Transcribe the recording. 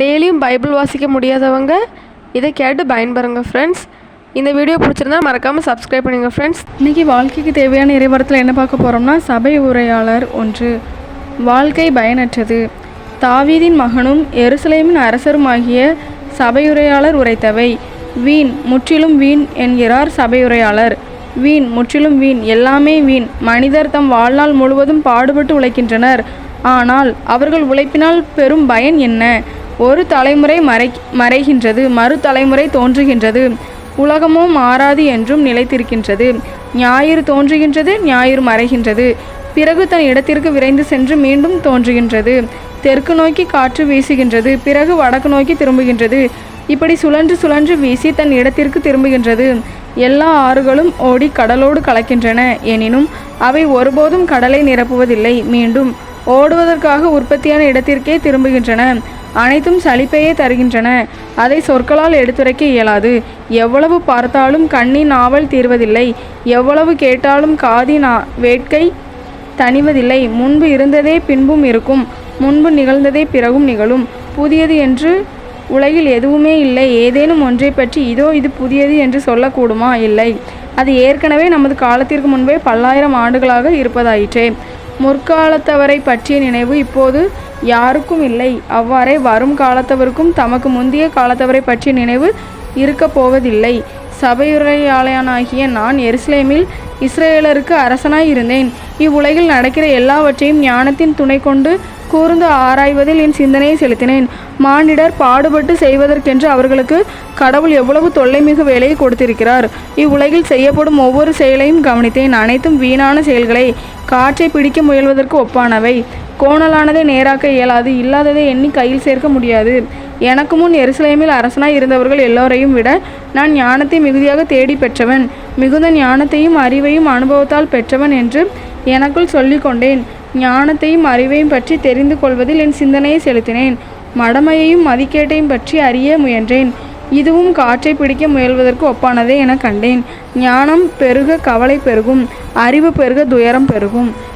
டெய்லியும் பைபிள் வாசிக்க முடியாதவங்க இதை கேட்டு பயன்பெறுங்க ஃப்ரெண்ட்ஸ் இந்த வீடியோ பிடிச்சிருந்தா மறக்காமல் சப்ஸ்கிரைப் பண்ணுங்கள் ஃப்ரெண்ட்ஸ் இன்றைக்கி வாழ்க்கைக்கு தேவையான இறைவரத்தில் என்ன பார்க்க போகிறோம்னா சபை உரையாளர் ஒன்று வாழ்க்கை பயனற்றது. தாவீதின் மகனும் எருசலேமின் அரசருமாகிய சபையுரையாளர் உரைத்தவை. வீண் முற்றிலும் வீண் என்கிறார் சபையுரையாளர் வீண் முற்றிலும் வீண் எல்லாமே வீண். மனிதர் தம் வாழ்நாள் முழுவதும் பாடுபட்டு உழைக்கின்றனர். ஆனால் அவர்கள் உழைப்பினால் பெரும் பயன் என்ன? ஒரு தலைமுறை மறை மறைகின்றது மறு தலைமுறை தோன்றுகின்றது. உலகமும் மாறாது என்றும் நிலைத்திருக்கின்றது. ஞாயிறு தோன்றுகின்றது ஞாயிறு மறைகின்றது. பிறகு தன் இடத்திற்கு விரைந்து சென்று மீண்டும் தோன்றுகின்றது. தெற்கு நோக்கி காற்று வீசுகின்றது பிறகு வடக்கு நோக்கி திரும்புகின்றது. இப்படி சுழன்று சுழன்று வீசி தன் இடத்திற்கு திரும்புகின்றது. எல்லா ஆறுகளும் ஓடி கடலோடு கலக்கின்றன. எனினும் அவை ஒருபோதும் கடலை நிரப்புவதில்லை. மீண்டும் ஓடுவதற்காக உற்பத்தியான இடத்திற்கே திரும்புகின்றன. அனைத்தும் சலிப்பையே தருகின்றன. அதை சொற்களால் எடுத்துரைக்க இயலாது. எவ்வளவு பார்த்தாலும் கண்ணின் நாவல் தீர்வதில்லை. எவ்வளவு கேட்டாலும் காதின் நா வேட்கை தணிவதில்லை. முன்பு இருந்ததே பின்பும் இருக்கும். முன்பு நிகழ்ந்ததே பிறகும் நிகழும். புதியது என்று உலகில் எதுவுமே இல்லை. ஏதேனும் ஒன்றை பற்றி இதோ இது புதியது என்று சொல்லக்கூடுமா? இல்லை. அது ஏற்கனவே நமது காலத்திற்கு முன்பே பல்லாயிரம் ஆண்டுகளாக இருப்பதாயிற்றே. முற்காலத்தவரை பற்றிய நினைவு இப்போது யாருக்கும் இல்லை. அவ்வாறே வரும் காலத்தவருக்கும் தமக்கு முந்தைய காலத்தவரை பற்றிய நினைவு இருக்கப் போவதில்லை. சபையுரையாளனாகிய நான் எருசலேமில் இஸ்ரேலருக்கு அரசனாய் இருந்தேன். இவ்வுலகில் நடக்கிற எல்லாவற்றையும் ஞானத்தின் துணை கொண்டு கூர்ந்து ஆராய்வதில் என் சிந்தனையை செலுத்தினேன். மானிடர் பாடுபட்டு செய்வதற்கென்று அவர்களுக்கு கடவுள் எவ்வளவு தொல்லைமிகு வேலையை கொடுத்திருக்கிறார். இவ்வுலகில் செய்யப்படும் ஒவ்வொரு செயலையும் கவனித்தேன். அனைத்தும் வீணான செயல்களை. காற்றை பிடிக்க முயல்வதற்கு ஒப்பானவை. கோணலானதை நேராக்க இயலாது இல்லாததை எண்ணி கையில் சேர்க்க முடியாது. எனக்கு முன் எருசலேமில் அரசனாய் இருந்தவர்கள் எல்லோரையும் விட நான் ஞானத்தை மிகுதியாக தேடி பெற்றவன் மிகுந்த ஞானத்தையும் அறிவையும் அனுபவத்தால் பெற்றவன் என்று எனக்குள் சொல்லிக்கொண்டேன் ஞானத்தையும் அறிவையும் பற்றி தெரிந்து கொள்வதில் என் சிந்தனையை செலுத்தினேன். மடமையையும் மதிக்கேட்டையும் பற்றி அறிய முயன்றேன். இதுவும் காற்றை பிடிக்க முயல்வதற்கு ஒப்பானதே என கண்டேன். ஞானம் பெருக கவலை பெருகும் அறிவு பெருக துயரம் பெருகும்.